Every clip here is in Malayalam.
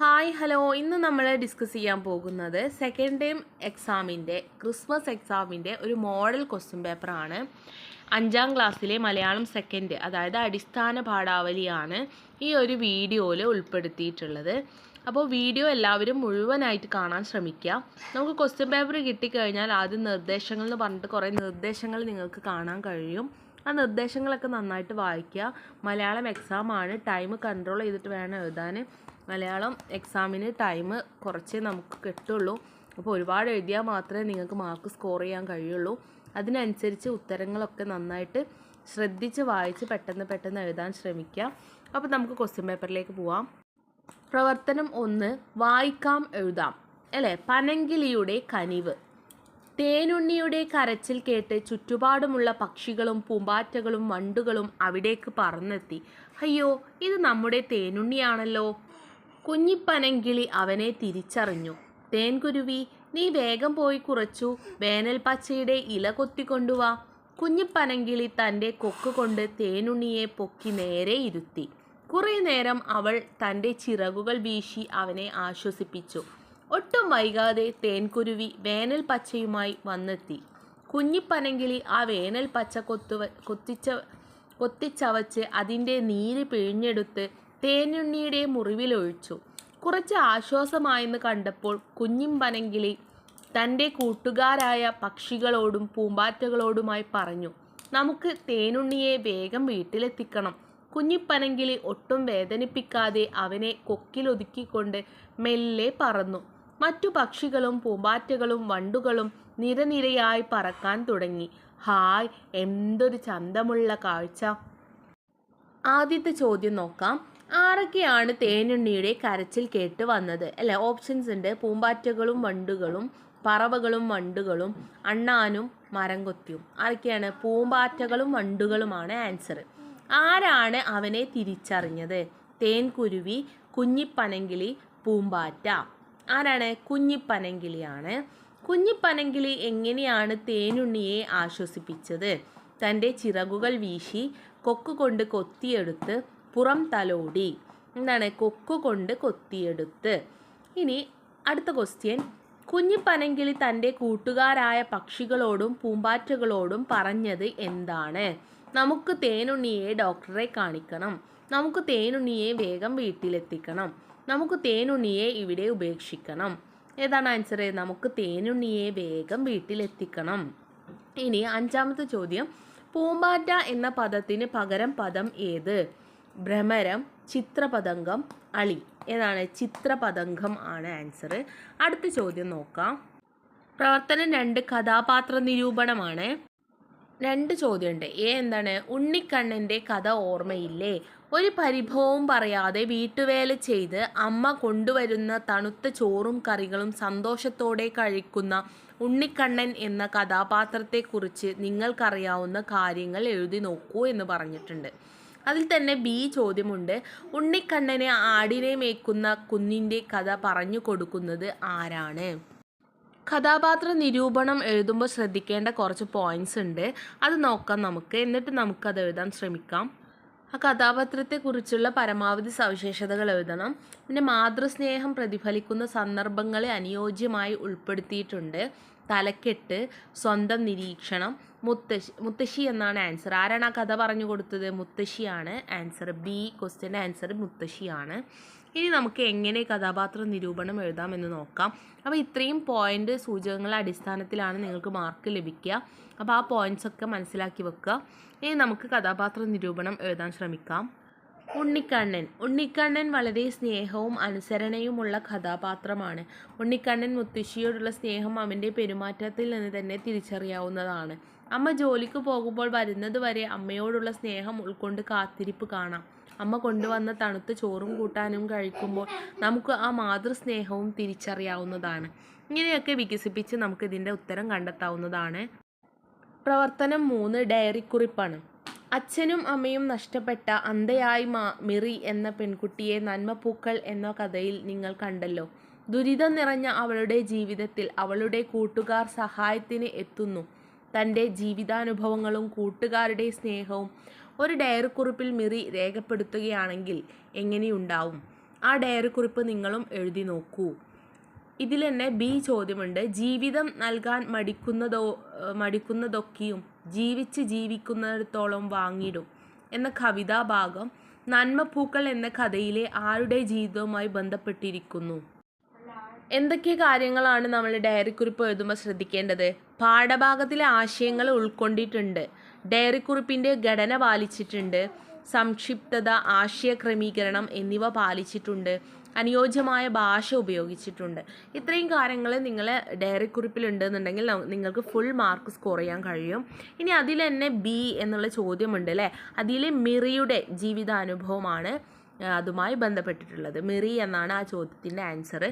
Hi hello. ഇന്ന് നമ്മൾ ഡിസ്കസ് ചെയ്യാൻ പോകുന്നത് സെക്കൻഡ് ടൈം എക്സാമിന്റെ ക്രിസ്മസ് എക്സാമിന്റെ ഒരു മോഡൽ ക്വസ്റ്റ്യൻ പേപ്പറാണ് അഞ്ചാം ക്ലാസ്സിലെ മലയാളം സെക്കൻഡ് അതായത് അടിസ്ഥാന പാഠാവലിയാണ് ഈ ഒരു വീഡിയോയിൽ ഉൾപ്പെടുത്തിയിട്ടുള്ളത്. അപ്പോൾ വീഡിയോ എല്ലാവരും മുഴുവനായിട്ട് കാണാൻ ശ്രമിക്കുക. നമുക്ക് ക്വസ്റ്റ്യൻ പേപ്പർ കിട്ടിക്കഴിഞ്ഞാൽ ആദ്യം നിർദ്ദേശങ്ങൾ എന്ന് പറഞ്ഞിട്ട് കുറേ നിർദ്ദേശങ്ങൾ നിങ്ങൾക്ക് കാണാൻ കഴിയും. ആ നിർദ്ദേശങ്ങളൊക്കെ നന്നായിട്ട് വായിക്കുക. മലയാളം എക്സാമാണ് ടൈം കൺട്രോൾ ചെയ്തിട്ട് വേണം എഴുതാൻ. മലയാളം എക്സാമിന് ടൈം കുറച്ചേ നമുക്ക് കിട്ടുള്ളൂ. അപ്പോൾ ഒരുപാട് എഴുതിയാൽ മാത്രമേ നിങ്ങൾക്ക് മാർക്ക് സ്കോർ ചെയ്യാൻ കഴിയുള്ളൂ. അതിനനുസരിച്ച് ഉത്തരങ്ങളൊക്കെ നന്നായിട്ട് ശ്രദ്ധിച്ച് വായിച്ച് പെട്ടെന്ന് പെട്ടെന്ന് എഴുതാൻ ശ്രമിക്കുക. അപ്പോൾ നമുക്ക് ക്വസ്റ്റ്യൻ പേപ്പറിലേക്ക് പോവാം. പ്രവർത്തനം ഒന്ന് വായിക്കാം എഴുതാം. അല്ലേ? പനങ്കിളിയുടെ കനിവ്. തേനുണ്ണിയുടെ കരച്ചിൽ കേട്ട് ചുറ്റുപാടുമുള്ള പക്ഷികളും പൂമ്പാറ്റകളും വണ്ടുകളും അവിടേക്ക് പറന്നെത്തി. അയ്യോ ഇത് നമ്മുടെ തേനുണ്ണിയാണല്ലോ. കുഞ്ഞിപ്പനങ്കിളി അവനെ തിരിച്ചറിഞ്ഞു. തേൻകുരുവി നീ വേഗം പോയി കുറച്ചു. വേനൽ പച്ചയുടെ ഇല കൊത്തിക്കൊണ്ടുവാ. കുഞ്ഞിപ്പനങ്കിളി തന്റെ കൊക്ക് കൊണ്ട് തേനുണ്ണിയെ പൊക്കി നേരെ ഇരുത്തി. കുറേ നേരം അവൾ തന്റെ ചിറകുകൾ വീശി അവനെ ആശ്വസിപ്പിച്ചു. ഒട്ടും വൈകാതെ തേൻകുരുവി വേനൽ പച്ചയുമായി വന്നെത്തി. കുഞ്ഞിപ്പനങ്കിളി ആ വേനൽ പച്ച കൊത്തുവ കൊത്തിച്ച കൊത്തിച്ചവച്ച് അതിന്റെ നീര് പിഴിഞ്ഞെടുത്ത് തേനുണ്ണിയുടെ മുറിവിലൊഴിച്ചു. കുറച്ച് ആശ്വാസമായെന്ന് കണ്ടപ്പോൾ കുഞ്ഞിമ്പനങ്കിളി തന്റെ കൂട്ടുകാരായ പക്ഷികളോടും പൂമ്പാറ്റകളോടുമായി പറഞ്ഞു നമുക്ക് തേനുണ്ണിയെ വേഗം വീട്ടിലെത്തിക്കണം കുഞ്ഞിപ്പനങ്കിളി ഒട്ടും വേദനിപ്പിക്കാതെ അവനെ കൊക്കിലൊതുക്കിക്കൊണ്ട് മെല്ലെ പറന്നു. മറ്റു പക്ഷികളും പൂമ്പാറ്റകളും വണ്ടുകളും നിരനിരയായി പറക്കാൻ തുടങ്ങി. ഹായ് എന്തൊരു ചന്തമുള്ള കാഴ്ച. ആദ്യത്തെ ചോദ്യം നോക്കാം. ആരൊക്കെയാണ് തേനുണ്ണിയുടെ കരച്ചിൽ കേട്ട് വന്നത്? അല്ലെ ഓപ്ഷൻസ് ഉണ്ട്. പൂമ്പാറ്റകളും വണ്ടുകളും പറവകളും വണ്ടുകളും അണ്ണാനും മരംകൊത്തിയും. ആരൊക്കെയാണ്? പൂമ്പാറ്റകളും വണ്ടുകളുമാണ് ആൻസർ ആരാണ് അവനെ തിരിച്ചറിഞ്ഞത്? തേൻകുരുവി കുഞ്ഞിപ്പനങ്കിളി പൂമ്പാറ്റ. ആരാണ്? കുഞ്ഞിപ്പനങ്കിളിയാണ്. കുഞ്ഞിപ്പനങ്കിളി എങ്ങനെയാണ് തേനുണ്ണിയെ ആശ്വസിപ്പിച്ചത്? തന്റെ ചിറകുകൾ വീശി കൊക്ക് കൊണ്ട് കൊത്തിയെടുത്ത് പുറം തലോടി. എന്താണ്? കൊക്ക് കൊണ്ട് കൊത്തിയെടുത്ത്. ഇനി അടുത്ത ക്വസ്റ്റ്യൻ കുഞ്ഞിപ്പനങ്കിളി തന്റെ കൂട്ടുകാരായ പക്ഷികളോടും പൂമ്പാറ്റകളോടും പറഞ്ഞത് എന്താണ്? നമുക്ക് തേനുണ്ണിയെ ഡോക്ടറെ കാണിക്കണം. നമുക്ക് തേനുണ്ണിയെ വേഗം വീട്ടിലെത്തിക്കണം. നമുക്ക് തേനുണ്ണിയെ ഇവിടെ ഉപേക്ഷിക്കണം. ഏതാണ് ആൻസർ നമുക്ക് തേനുണ്ണിയെ വേഗം വീട്ടിലെത്തിക്കണം. ഇനി അഞ്ചാമത്തെ ചോദ്യം. പൂമ്പാറ്റ എന്ന പദത്തിന് പകരം പദം ഏത്? ഭ്രമരം ചിത്രപതംഗം അളി. ഏതാണ്? ചിത്രപതംഗം ആണ് ആൻസർ അടുത്ത ചോദ്യം നോക്കാം. പ്രവർത്തനം രണ്ട് കഥാപാത്ര നിരൂപണമാണ്. രണ്ട് ചോദ്യമുണ്ട്. എ എന്താണ്? ഉണ്ണിക്കണ്ണന്റെ കഥ ഓർമ്മയില്ലേ? ഒരു പരിഭവവും പറയാതെ വീട്ടുവേല ചെയ്ത് അമ്മ കൊണ്ടുവരുന്ന തണുത്ത ചോറും കറികളും സന്തോഷത്തോടെ കഴിക്കുന്ന ഉണ്ണിക്കണ്ണൻ എന്ന കഥാപാത്രത്തെക്കുറിച്ച് നിങ്ങൾക്കറിയാവുന്ന കാര്യങ്ങൾ എഴുതി നോക്കൂ എന്ന് പറഞ്ഞിട്ടുണ്ട്. അതിൽ തന്നെ ബി ചോദ്യമുണ്ട്. ഉണ്ണിക്കണ്ണനെ ആടിനെ മേക്കുന്ന കുഞ്ഞിന്റെ കഥ പറഞ്ഞു കൊടുക്കുന്നത് ആരാണ്? കഥാപാത്ര നിരൂപണം എഴുതുമ്പോൾ ശ്രദ്ധിക്കേണ്ട കുറച്ച് പോയിന്റ്സ് ഉണ്ട്. അത് നോക്കാം നമുക്ക്. എന്നിട്ട് നമുക്കത് എഴുതാൻ ശ്രമിക്കാം. ആ കഥാപാത്രത്തെക്കുറിച്ചുള്ള പരമാവധി സവിശേഷതകൾ എഴുതണം. പിന്നെ മാതൃസ്നേഹം പ്രതിഫലിക്കുന്ന സന്ദർഭങ്ങളെ അനുയോജ്യമായി ഉൾപ്പെടുത്തിയിട്ടുണ്ട്. തലക്കെട്ട് സ്വന്തം നിരീക്ഷണം മുത്തശ്ശി മുത്തശ്ശി എന്നാണ് ആൻസർ. ആരാണ് ആ കഥ പറഞ്ഞു കൊടുത്തത്? മുത്തശ്ശിയാണ് ആൻസർ. ബി ക്വസ്റ്റ്യന്റെ ആൻസർ മുത്തശ്ശിയാണ്. ഇനി നമുക്ക് എങ്ങനെ കഥാപാത്ര നിരൂപണം എഴുതാമെന്ന് നോക്കാം. അപ്പോൾ ഇത്രയും പോയിന്റ് സൂചകങ്ങളുടെ അടിസ്ഥാനത്തിലാണ് നിങ്ങൾക്ക് മാർക്ക് ലഭിക്കുക. അപ്പോൾ ആ പോയിന്റ്സ് ഒക്കെ മനസ്സിലാക്കി വെക്കുക. ഇനി നമുക്ക് കഥാപാത്ര നിരൂപണം എഴുതാൻ ശ്രമിക്കാം. ഉണ്ണിക്കണ്ണൻ. ഉണ്ണിക്കണ്ണൻ വളരെ സ്നേഹവും അനുസരണയുമുള്ള കഥാപാത്രമാണ്. ഉണ്ണിക്കണ്ണൻ മുത്തശ്ശിയോടുള്ള സ്നേഹം അവന്റെ പെരുമാറ്റത്തിൽ നിന്ന് തന്നെ തിരിച്ചറിയാവുന്നതാണ്. അമ്മ ജോലിക്ക് പോകുമ്പോൾ വരുന്നതുവരെ അമ്മയോടുള്ള സ്നേഹം ഉൾക്കൊണ്ട് കാത്തിരിപ്പ് കാണാം. അമ്മ കൊണ്ടുവന്ന തണുത്ത് ചോറും കൂട്ടാനും കഴിക്കുമ്പോൾ നമുക്ക് ആ മാതൃസ്നേഹവും തിരിച്ചറിയാവുന്നതാണ്. ഇങ്ങനെയൊക്കെ വികസിപ്പിച്ച് നമുക്കിതിന്റെ ഉത്തരം കണ്ടെത്താവുന്നതാണ്. പ്രവർത്തനം മൂന്ന് ഡയറി കുറിപ്പാണ്. അച്ഛനും അമ്മയും നഷ്ടപ്പെട്ട അന്ധയായി മാ മിറി എന്ന പെൺകുട്ടിയെ നന്മപ്പൂക്കൾ എന്ന കഥയിൽ നിങ്ങൾ കണ്ടല്ലോ. ദുരിതം നിറഞ്ഞ അവളുടെ ജീവിതത്തിൽ അവളുടെ കൂട്ടുകാർ സഹായത്തിന് എത്തുന്നു. തന്റെ ജീവിതാനുഭവങ്ങളും കൂട്ടുകാരുടെ സ്നേഹവും ഒരു ഡയറി കുറിപ്പിൽ മിറി രേഖപ്പെടുത്തുകയാണെങ്കിൽ എങ്ങനെയുണ്ടാവും? ആ ഡയറി കുറിപ്പ് നിങ്ങളും എഴുതി നോക്കൂ. ഇതിൽ തന്നെ ബി ചോദ്യമുണ്ട്. ജീവിതം നൽകാൻ മടിക്കുന്നതോ മടിക്കുന്നതൊക്കെയും ജീവിച്ച് ജീവിക്കുന്നിടത്തോളം വാങ്ങിയിടും എന്ന കവിതാഭാഗം നന്മപ്പൂക്കൾ എന്ന കഥയിലെ ആരുടെ ജീവിതവുമായി ബന്ധപ്പെട്ടിരിക്കുന്നു? എന്തൊക്കെ കാര്യങ്ങളാണ് നമ്മൾ ഡയറി കുറിപ്പ് എഴുതുമ്പോൾ ശ്രദ്ധിക്കേണ്ടത്? പാഠഭാഗത്തിലെ ആശയങ്ങൾ ഉൾക്കൊണ്ടിട്ടുണ്ട്. ഡയറി കുറിപ്പിന്റെ ഘടന പാലിച്ചിട്ടുണ്ട്. സംക്ഷിപ്തത ആശയ ക്രമീകരണം എന്നിവ പാലിച്ചിട്ടുണ്ട്. അനുയോജ്യമായ ഭാഷ ഉപയോഗിച്ചിട്ടുണ്ട്. ഇത്രയും കാര്യങ്ങൾ നിങ്ങൾ ഡയറി കുറിപ്പിലുണ്ടെന്നുണ്ടെങ്കിൽ നിങ്ങൾക്ക് ഫുൾ മാർക്ക് സ്കോർ ചെയ്യാൻ കഴിയും. ഇനി അതിൽ തന്നെ ബി എന്നുള്ള ചോദ്യമുണ്ട് അല്ലേ? അതിൽ മിറിയുടെ ജീവിതാനുഭവമാണ് അതുമായി ബന്ധപ്പെട്ടിട്ടുള്ളത്. മിറി എന്നാണ് ആ ചോദ്യത്തിന്റെ ആൻസർ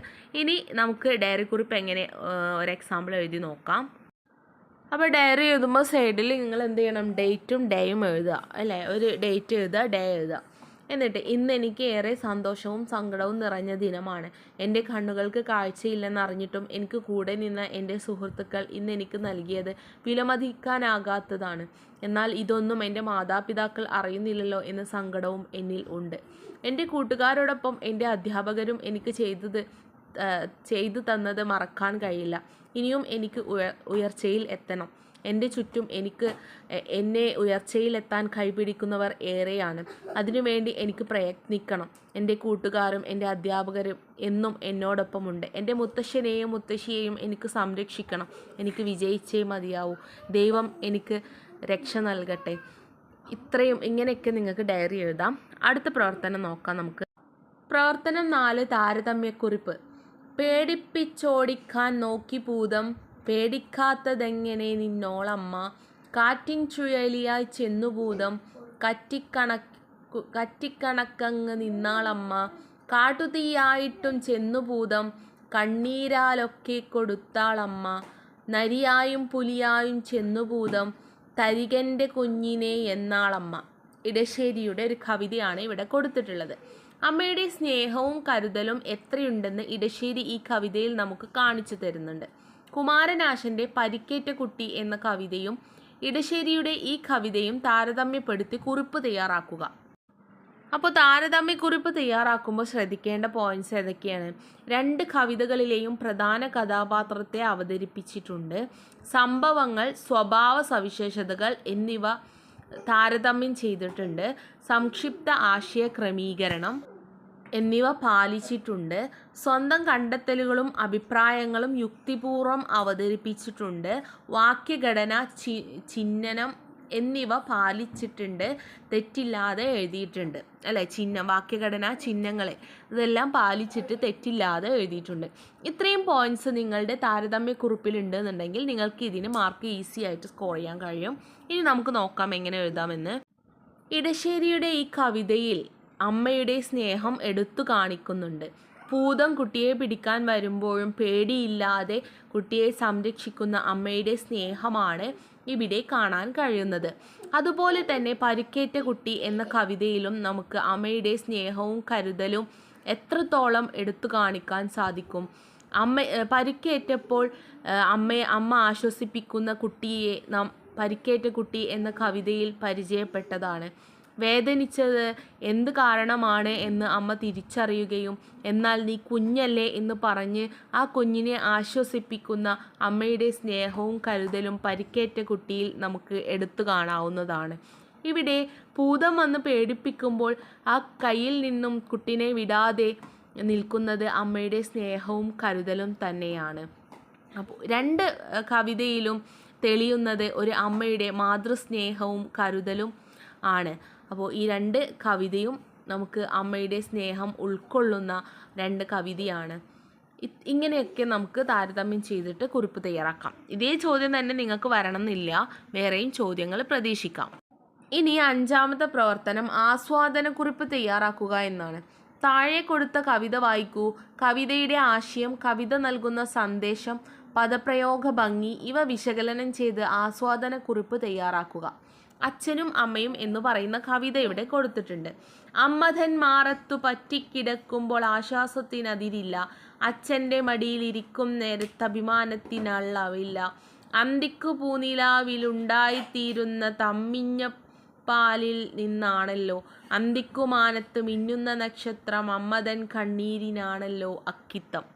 ഇനി നമുക്ക് ഡയറി കുറിപ്പ് എങ്ങനെ ഒരു എക്സാമ്പിൾ എഴുതി നോക്കാം. അപ്പോൾ ഡയറി എഴുതുമ്പോൾ സൈഡിൽ നിങ്ങൾ എന്ത് ചെയ്യണം? ഡേറ്റും ഡേയും എഴുതുക അല്ലേ? ഒരു ഡേറ്റ് എഴുതുക ഡേ എഴുതുക. എന്നിട്ട് ഇന്ന് എനിക്ക് ഏറെ സന്തോഷവും സങ്കടവും നിറഞ്ഞ ദിനമാണ്. എന്റെ കണ്ണുകൾക്ക് കാഴ്ചയില്ലെന്ന് അറിഞ്ഞിട്ടും എനിക്ക് കൂടെ നിന്ന എന്റെ സുഹൃത്തുക്കൾ ഇന്ന് എനിക്ക് നൽകിയത് വിലമതിക്കാനാകാത്തതാണ്. എന്നാൽ ഇതൊന്നും എന്റെ മാതാപിതാക്കൾ അറിയുന്നില്ലല്ലോ എന്ന സങ്കടവും എന്നിൽ ഉണ്ട്. എന്റെ കൂട്ടുകാരോടൊപ്പം എന്റെ അധ്യാപകരും എനിക്ക് ചെയ്തത് ചെയ്തു തന്നത് മറക്കാൻ കഴിയില്ല. ഇനിയും എനിക്ക് ഉയ ഉയർച്ചയിൽ എത്തണം. എന്റെ ചുറ്റും എനിക്ക് എന്നെ ഉയർച്ചയിൽ ഉയർച്ചയിലെത്താൻ കൈപിടിക്കുന്നവർ ഏറെയാണ്. അതിനുവേണ്ടി എനിക്ക് പ്രയത്നിക്കണം. എന്റെ കൂട്ടുകാരും എന്റെ അധ്യാപകരും എന്നും എന്നോടൊപ്പമുണ്ട്. എന്റെ മുത്തശ്ശനെയും മുത്തശ്ശിയെയും എനിക്ക് സംരക്ഷിക്കണം. എനിക്ക് വിജയിച്ചേ മതിയാവൂ. ദൈവം എനിക്ക് രക്ഷ നൽകട്ടെ. ഇത്രയും ഇങ്ങനെയൊക്കെ നിങ്ങൾക്ക് ഡയറി എഴുതാം. അടുത്ത പ്രവർത്തനം നോക്കാം നമുക്ക്. പ്രവർത്തനം നാല് താരതമ്യക്കുറിപ്പ്. പേടിപ്പിച്ചോടിക്കാൻ നോക്കി ഭൂതം. പേടിക്കാത്തതെങ്ങനെ നിന്നോളമ്മ? കാറ്റിൻ ചുഴലിയായി ചെന്നുഭൂതം കറ്റിക്കണക്കു കറ്റിക്കണക്കങ്ങ് നിന്നാളമ്മ. കാട്ടുതീയായിട്ടും ചെന്നു ചെന്നുഭൂതം കണ്ണീരാലൊക്കെ കൊടുത്താളമ്മ. നരിയായും പുലിയായും ചെന്നുഭൂതം തരികന്റെ കുഞ്ഞിനെ എന്നാളമ്മ. ഇടശ്ശേരിയുടെ ഒരു കവിതയാണ് ഇവിടെ കൊടുത്തിട്ടുള്ളത്. അമ്മയുടെ സ്നേഹവും കരുതലും എത്രയുണ്ടെന്ന് ഇടശ്ശേരി ഈ കവിതയിൽ നമുക്ക് കാണിച്ചു തരുന്നുണ്ട്. കുമാരനാശന്റെ പരിക്കേറ്റ കുട്ടി എന്ന കവിതയും ഇടശ്ശേരിയുടെ ഈ കവിതയും താരതമ്യപ്പെടുത്തി കുറിപ്പ് തയ്യാറാക്കുക. അപ്പോൾ താരതമ്യക്കുറിപ്പ് തയ്യാറാക്കുമ്പോൾ ശ്രദ്ധിക്കേണ്ട പോയിന്റ്സ് ഏതൊക്കെയാണ്? രണ്ട് കവിതകളിലെയും പ്രധാന കഥാപാത്രത്തെ അവതരിപ്പിച്ചിട്ടുണ്ട്. സംഭവങ്ങൾ സ്വഭാവ സവിശേഷതകൾ എന്നിവ താരതമ്യം ചെയ്തിട്ടുണ്ട്. സംക്ഷിപ്ത ആശയ ക്രമീകരണം എന്നിവ പാലിച്ചിട്ടുണ്ട്. സ്വന്തം കണ്ടെത്തലുകളും അഭിപ്രായങ്ങളും യുക്തിപൂർവം അവതരിപ്പിച്ചിട്ടുണ്ട്. വാക്യഘടന ചിഹ്നനം എന്നിവ പാലിച്ചിട്ടുണ്ട് തെറ്റില്ലാതെ എഴുതിയിട്ടുണ്ട്. അല്ലെ? ചിഹ്നം വാക്യഘടന ചിഹ്നങ്ങളെ. ഇതെല്ലാം പാലിച്ചിട്ട് തെറ്റില്ലാതെ എഴുതിയിട്ടുണ്ട്. ഇത്രയും പോയിന്റ്സ് നിങ്ങളുടെ താരതമ്യക്കുറിപ്പിലുണ്ട് എന്നുണ്ടെങ്കിൽ നിങ്ങൾക്ക് ഇതിന് മാർക്ക് ഈസി ആയിട്ട് സ്കോർ ചെയ്യാൻ കഴിയും. ഇനി നമുക്ക് നോക്കാം എങ്ങനെ എഴുതാമെന്ന്. ഇടശ്ശേരിയുടെ ഈ കവിതയിൽ അമ്മയുടെ സ്നേഹം എടുത്തു കാണിക്കുന്നുണ്ട്. ഭൂതം കുട്ടിയെ പിടിക്കാൻ വരുമ്പോഴും പേടിയില്ലാതെ കുട്ടിയെ സംരക്ഷിക്കുന്ന അമ്മയുടെ സ്നേഹമാണ് ഇവിടെ കാണാൻ കഴിയുന്നത്. അതുപോലെ തന്നെ പരിക്കേറ്റ കുട്ടി എന്ന കവിതയിലും നമുക്ക് അമ്മയുടെ സ്നേഹവും കരുതലും എത്രത്തോളം എടുത്തു കാണിക്കാൻ സാധിക്കും. അമ്മ പരിക്കേറ്റപ്പോൾ അമ്മയെ അമ്മ ആശ്വസിപ്പിക്കുന്ന കുട്ടിയെ നാം പരിക്കേറ്റ കുട്ടി എന്ന കവിതയിൽ പരിചയപ്പെട്ടതാണ്. വേദനിച്ചത് എന്ത് കാരണമാണ് എന്ന് അമ്മ തിരിച്ചറിയുകയും എന്നാൽ നീ കുഞ്ഞല്ലേ എന്ന് പറഞ്ഞ് ആ കുഞ്ഞിനെ ആശ്വസിപ്പിക്കുന്ന അമ്മയുടെ സ്നേഹവും കരുതലും പരിക്കേറ്റ കുട്ടിയിൽ നമുക്ക് എടുത്തു കാണാവുന്നതാണ്. ഇവിടെ ഭൂതം വന്ന് പേടിപ്പിക്കുമ്പോൾ ആ കയ്യിൽ നിന്നും കുട്ടിനെ വിടാതെ നിൽക്കുന്നത് അമ്മയുടെ സ്നേഹവും കരുതലും തന്നെയാണ്. അപ്പോൾ രണ്ട് കവിതയിലും തെളിയുന്നത് ഒരു അമ്മയുടെ മാതൃസ്നേഹവും കരുതലും ആണ്. അപ്പോൾ ഈ രണ്ട് കവിതയും നമുക്ക് അമ്മയുടെ സ്നേഹം ഉൾക്കൊള്ളുന്ന രണ്ട് കവിതയാണ്. ഇങ്ങനെയൊക്കെ നമുക്ക് താരതമ്യം ചെയ്തിട്ട് കുറിപ്പ് തയ്യാറാക്കാം. ഇതേ ചോദ്യം തന്നെ നിങ്ങൾക്ക് വരണമെന്നില്ല. വേറെയും ചോദ്യങ്ങൾ പ്രതീക്ഷിക്കാം. ഇനി അഞ്ചാമത്തെ പ്രവർത്തനം ആസ്വാദന കുറിപ്പ് തയ്യാറാക്കുക എന്നാണ്. താഴെ കൊടുത്ത കവിത വായിക്കൂ. കവിതയുടെ ആശയം കവിത നൽകുന്ന സന്ദേശം പദപ്രയോഗ ഭംഗി ഇവ വിശകലനം ചെയ്ത് ആസ്വാദന കുറിപ്പ് തയ്യാറാക്കുക. അച്ഛനും അമ്മയും എന്ന് പറയുന്ന കവിത ഇവിടെ കൊടുത്തിട്ടുണ്ട്. അമ്മതൻ മാറത്തു പറ്റിക്കിടക്കുമ്പോൾ ആശ്വാസത്തിനതിരില്ല. അച്ഛന്റെ മടിയിലിരിക്കും നേരത്ത് അഭിമാനത്തിനള്ളവില്ല. അന്തിക്കു പൂനിലാവിലുണ്ടായിത്തീരുന്ന തമ്മിഞ്ഞ പാലിൽ നിന്നാണല്ലോ. അന്തിക്കുമാനത്ത് മിന്നുന്ന നക്ഷത്രം അമ്മതൻ കണ്ണീരിനാണല്ലോ അക്കിത്തം.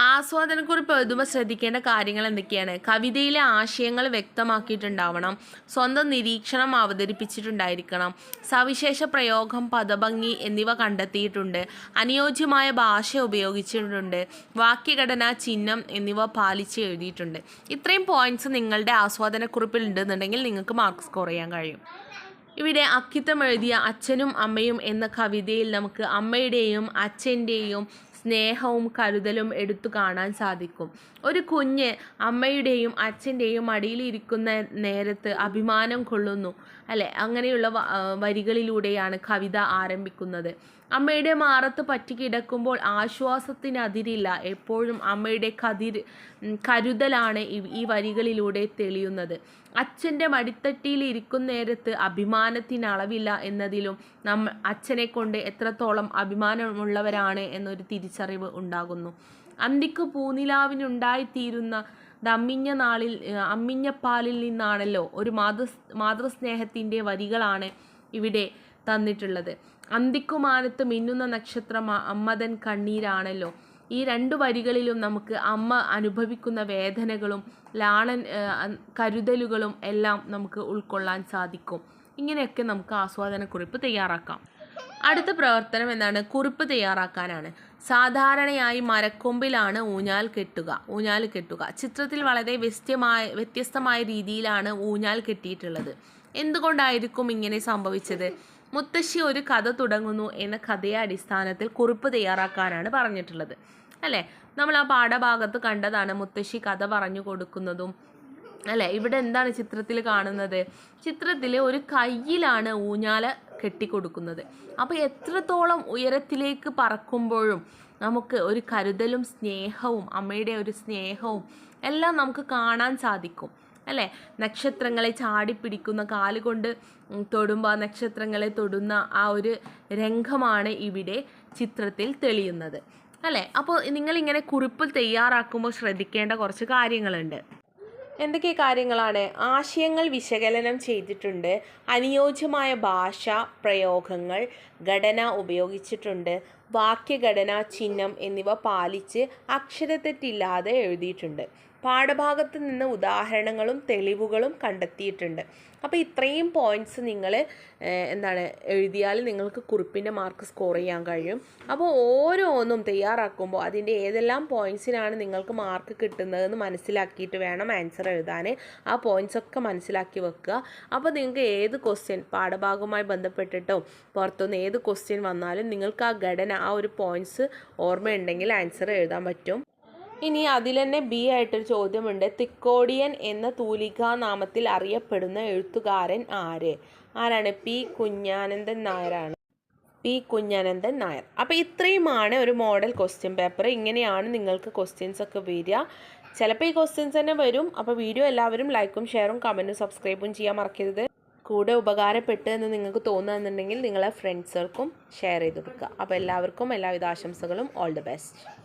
ആസ്വാദനക്കുറിപ്പ് എഴുതുമ്പോൾ ശ്രദ്ധിക്കേണ്ട കാര്യങ്ങൾ എന്തൊക്കെയാണ്? കവിതയിലെ ആശയങ്ങൾ വ്യക്തമാക്കിയിട്ടുണ്ടാവണം. സ്വന്തം നിരീക്ഷണം അവതരിപ്പിച്ചിട്ടുണ്ടായിരിക്കണം. സവിശേഷ പ്രയോഗം പദഭംഗി എന്നിവ കണ്ടെത്തിയിട്ടുണ്ട്. അനുയോജ്യമായ ഭാഷ ഉപയോഗിച്ചിട്ടുണ്ട്. വാക്യഘടന ചിഹ്നം എന്നിവ പാലിച്ച് എഴുതിയിട്ടുണ്ട്. ഇത്രയും പോയിന്റ്സ് നിങ്ങളുടെ ആസ്വാദനക്കുറിപ്പിൽ ഉണ്ടെന്നുണ്ടെങ്കിൽ നിങ്ങൾക്ക് മാർക്ക് സ്കോർ ചെയ്യാൻ കഴിയും. ഇവിടെ അക്കിത്തം എഴുതിയ അച്ഛനും അമ്മയും എന്ന കവിതയിൽ നമുക്ക് അമ്മയുടെയും അച്ഛന്റെയും സ്നേഹവും കരുതലും എടുത്തു കാണാൻ സാധിക്കും. ഒരു കുഞ്ഞ് അമ്മയുടെയും അച്ഛന്റെയും മടിയിലിരിക്കുന്ന നേരത്ത് അഭിമാനം കൊള്ളുന്നു. അല്ലെ? അങ്ങനെയുള്ള വരികളിലൂടെയാണ് കവിത ആരംഭിക്കുന്നത്. അമ്മയുടെ മാറത്ത് പറ്റി കിടക്കുമ്പോൾ എപ്പോഴും അമ്മയുടെ കതിര് കരുതലാണ് ഈ വരികളിലൂടെ തെളിയുന്നത്. അച്ഛന്റെ മടിത്തട്ടിയിൽ ഇരിക്കുന്ന നേരത്ത് അഭിമാനത്തിന് അളവില്ല എന്നതിലും നമ്മ അച്ഛനെ കൊണ്ട് എത്രത്തോളം അഭിമാനമുള്ളവരാണ് എന്നൊരു തിരിച്ചറിവ് ഉണ്ടാകുന്നു. അന്തിക്ക് പൂനിലാവിനുണ്ടായിത്തീരുന്ന ദമ്മിഞ്ഞ നാളിൽ അമ്മിഞ്ഞപ്പാലിൽ അമ്മിഞ്ഞ പാലിൽ നിന്നാണല്ലോ ഒരു മാതൃ മാതൃസ്നേഹത്തിന്റെ വരികളാണ് ഇവിടെ തന്നിട്ടുള്ളത്. അന്തിക്കുമാനത്ത് മിന്നുന്ന നക്ഷത്രം അമ്മതൻ കണ്ണീരാണല്ലോ. ഈ രണ്ട് വരികളിലും നമുക്ക് അമ്മ അനുഭവിക്കുന്ന വേദനകളും ലാളൻ കരുതലുകളും എല്ലാം നമുക്ക് ഉൾക്കൊള്ളാൻ സാധിക്കും. ഇങ്ങനെയൊക്കെ നമുക്ക് ആസ്വാദന കുറിപ്പ് തയ്യാറാക്കാം. അടുത്ത പ്രവർത്തനം എന്താണ്? കുറിപ്പ് തയ്യാറാക്കാനാണ്. സാധാരണയായി മരക്കൊമ്പിലാണ് ഊഞ്ഞാൽ കെട്ടുക ഊഞ്ഞാൽ കെട്ടുക. ചിത്രത്തിൽ വളരെ വ്യസ്തമായ വ്യത്യസ്തമായ രീതിയിലാണ് ഊഞ്ഞാൽ കെട്ടിയിട്ടുള്ളത്. എന്തുകൊണ്ടായിരിക്കും ഇങ്ങനെ സംഭവിച്ചത്? മുത്തശ്ശി ഒരു കഥ തുടങ്ങുന്നു എന്ന കഥയെ അടിസ്ഥാനത്തിൽ കുറിപ്പ് തയ്യാറാക്കാനാണ് പറഞ്ഞിട്ടുള്ളത്. അല്ലേ? നമ്മൾ ആ പാഠഭാഗത്ത് കണ്ടതാണ് മുത്തശ്ശി കഥ പറഞ്ഞു കൊടുക്കുന്നതും അല്ലേ? ഇവിടെ എന്താണ് ചിത്രത്തിൽ കാണുന്നത്? ചിത്രത്തിൽ ഒരു കയ്യിലാണ് ഊഞ്ഞാല കെട്ടിക്കൊടുക്കുന്നത്. അപ്പോൾ എത്രത്തോളം ഉയരത്തിലേക്ക് പറക്കുമ്പോഴും നമുക്ക് ഒരു കരുതലും സ്നേഹവും അമ്മയുടെ ഒരു സ്നേഹവും എല്ലാം നമുക്ക് കാണാൻ സാധിക്കും. അല്ലേ? നക്ഷത്രങ്ങളെ ചാടിപ്പിടിക്കുന്ന കാലുകൊണ്ട് തൊടുമ്പോൾ ആ നക്ഷത്രങ്ങളെ തൊടുന്ന ആ ഒരു രംഗമാണ് ഇവിടെ ചിത്രത്തിൽ തെളിയുന്നത്. അല്ലേ? അപ്പോൾ നിങ്ങളിങ്ങനെ കുറിപ്പ് തയ്യാറാക്കുമ്പോൾ ശ്രദ്ധിക്കേണ്ട കുറച്ച് കാര്യങ്ങളുണ്ട്. എന്തൊക്കെ കാര്യങ്ങളാണ്? ആശയങ്ങൾ വിശകലനം ചെയ്തിട്ടുണ്ട്. അനുയോജ്യമായ ഭാഷ പ്രയോഗങ്ങൾ ഘടന ഉപയോഗിച്ചിട്ടുണ്ട്. വാക്യഘടന ചിഹ്നം എന്നിവ പാലിച്ച് അക്ഷരത്തെറ്റില്ലാതെ എഴുതിയിട്ടുണ്ട്. പാഠഭാഗത്ത് നിന്ന് ഉദാഹരണങ്ങളും തെളിവുകളും കണ്ടെത്തിയിട്ടുണ്ട്. അപ്പോൾ ഇത്രയും പോയിന്റ്സ് നിങ്ങൾ എന്താണ് എഴുതിയാൽ നിങ്ങൾക്ക് കുറിപ്പിന്റെ മാർക്ക് സ്കോർ ചെയ്യാൻ കഴിയും. അപ്പോൾ ഓരോന്നും തയ്യാറാക്കുമ്പോൾ അതിന്റെ ഏതെല്ലാം പോയിൻസിനാണ് നിങ്ങൾക്ക് മാർക്ക് കിട്ടുന്നതെന്ന് മനസ്സിലാക്കിയിട്ട് വേണം ആൻസർ എഴുതാൻ. ആ പോയിന്റ്സ് ഒക്കെ മനസ്സിലാക്കി വെക്കുക. അപ്പോൾ നിങ്ങൾക്ക് ഏത് ക്വസ്റ്റ്യൻ പാഠഭാഗവുമായി ബന്ധപ്പെട്ടിട്ടോ പുറത്തുനിന്ന് ഏത് ക്വസ്റ്റ്യൻ വന്നാലും നിങ്ങൾക്ക് ആ ഘടന ആ ഒരു പോയിന്റ്സ് ഓർമ്മയുണ്ടെങ്കിൽ ആൻസർ എഴുതാൻ പറ്റും. ഇനി അതിൽ തന്നെ ബി ആയിട്ടൊരു ചോദ്യമുണ്ട്. തിക്കോടിയൻ എന്ന തൂലികാ നാമത്തിൽ അറിയപ്പെടുന്ന എഴുത്തുകാരൻ ആര്? ആരാണ്? പി കുഞ്ഞാനന്ദൻ നായരാണ്. പി കുഞ്ഞാനന്ദൻ നായർ. അപ്പോൾ ഇത്രയുമാണ് ഒരു മോഡൽ ക്വസ്റ്റ്യൻ പേപ്പർ ഇങ്ങനെയാണ് നിങ്ങൾക്ക് ക്വസ്റ്റ്യൻസ് ഒക്കെ വരിക. ചിലപ്പോൾ ഈ ക്വസ്റ്റ്യൻസ് തന്നെ വരും. അപ്പോൾ വീഡിയോ എല്ലാവരും ലൈക്കും ഷെയറും കമന്റും സബ്സ്ക്രൈബും ചെയ്യാൻ മറക്കരുത്. കൂടെ ഉപകാരപ്പെട്ടു എന്ന് നിങ്ങൾക്ക് തോന്നുന്നുണ്ടെങ്കിൽ നിങ്ങളെ ഫ്രണ്ട്സുകൾക്കും ഷെയർ ചെയ്ത് കൊടുക്കുക. അപ്പോൾ എല്ലാവർക്കും എല്ലാവിധ ആശംസകളും. All the best